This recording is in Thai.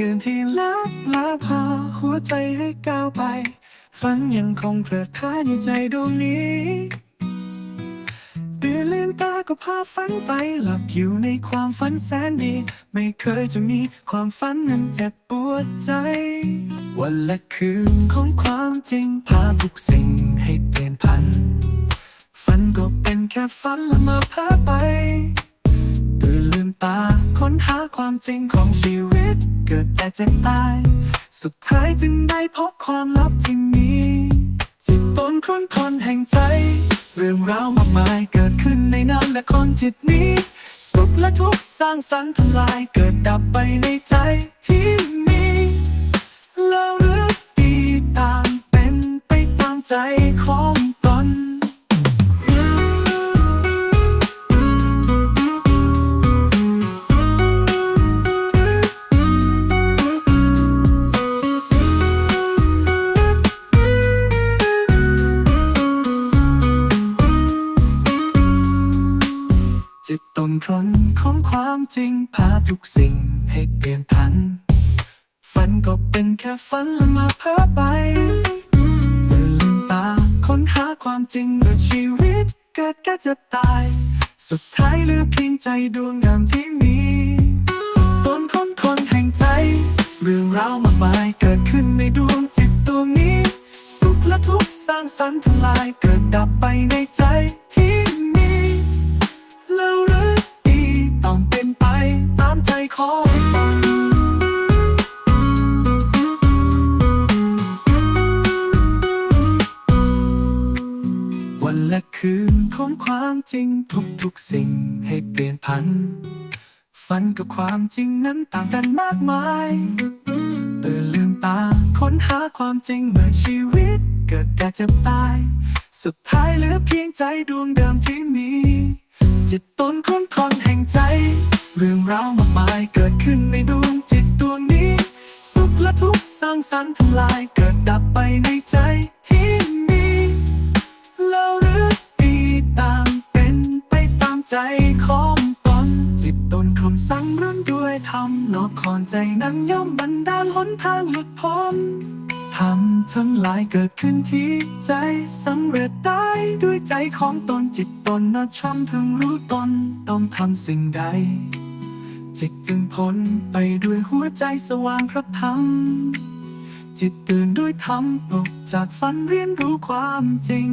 คืนที่ลับลาพาหัวใจให้ก้าวไป ฝันยังคงเพลิดเพลินอยู่ใจดวงนี้ตื่นลืมตาก็พาฝันไปหลับอยู่ในความฝันแสนดี ไม่เคยจะมีความฝันนั้นเจ็บปวดใจ วันและคืนของความจริง พาทุกสิ่งให้เปลี่ยนพัน ฝันก็เป็นแค่ฝันและมาพาไปตื่นลืมตาค้นหาความจริงของชีวิต เกิดแต่เจ็บตาย สุดท้ายจึงได้พบความลับที่มีจิตตนคนคนแห่งใจ เรื่องราวมากมายเกิดขึ้นในน้ำและคนจิตนี้สุขและทุกข์สร้างสรรค์ทำลายเกิดดับไปในใจที่มีแล้วเรื่องดีตามเป็นไปตามใจของ จิตตนทนของความจริงพาทุกสิ่งให้เปลี่ยนพัน ฝันก็เป็นแค่ฝันและมาเพ้อไปเมื่อลืมตาค้นหาความจริงเมื่อชีวิตเกิดแก่เจ็บตาย สุดท้ายเหลือเพียงใจดวงดำที่มีจิตตนคนคนแห่งใจ เรื่องราวมากมายเกิดขึ้นในดวงจิตดวงนี้ สุขและทุกข์สร้างสรรค์ทลายเกิดดับไปในใจ นของความจริงทุกๆสิ่งให้เปลี่ยนพัน ฝันกับความจริงนั้นต่างกันมากมายตื่นลืมตาค้นหาความจริงเมื่อชีวิต เกิดแก่จ็บตาย สุดท้ายเหลือเพียงใจดวงเดิมที่มี จิตตนคนคนแห่งใจ เรื่องราวมากมายเกิดขึ้นในดวงจิตดวงนี้ สุขและทุกข์สร้างสรรค์ทำลายเกิดดับไปในใจ ใจของตนจิตตนคำสั่งรุ่นด้วยธรรมนอกคอนใจนั้นย่อมบันดาลหนทางหลุดพ้นทำทั้งหลายเกิดขึ้นที่ใจสำเร็จได้ด้วยใจของตนจิตตนนะช่ำเพิ่งรู้ตนต้องทำสิ่งใด จิตจึงพ้นไปด้วยหัวใจสว่างพระธรรมจิตตื่นด้วยธรรมปลุกจากฝันเรียนรู้ความจริง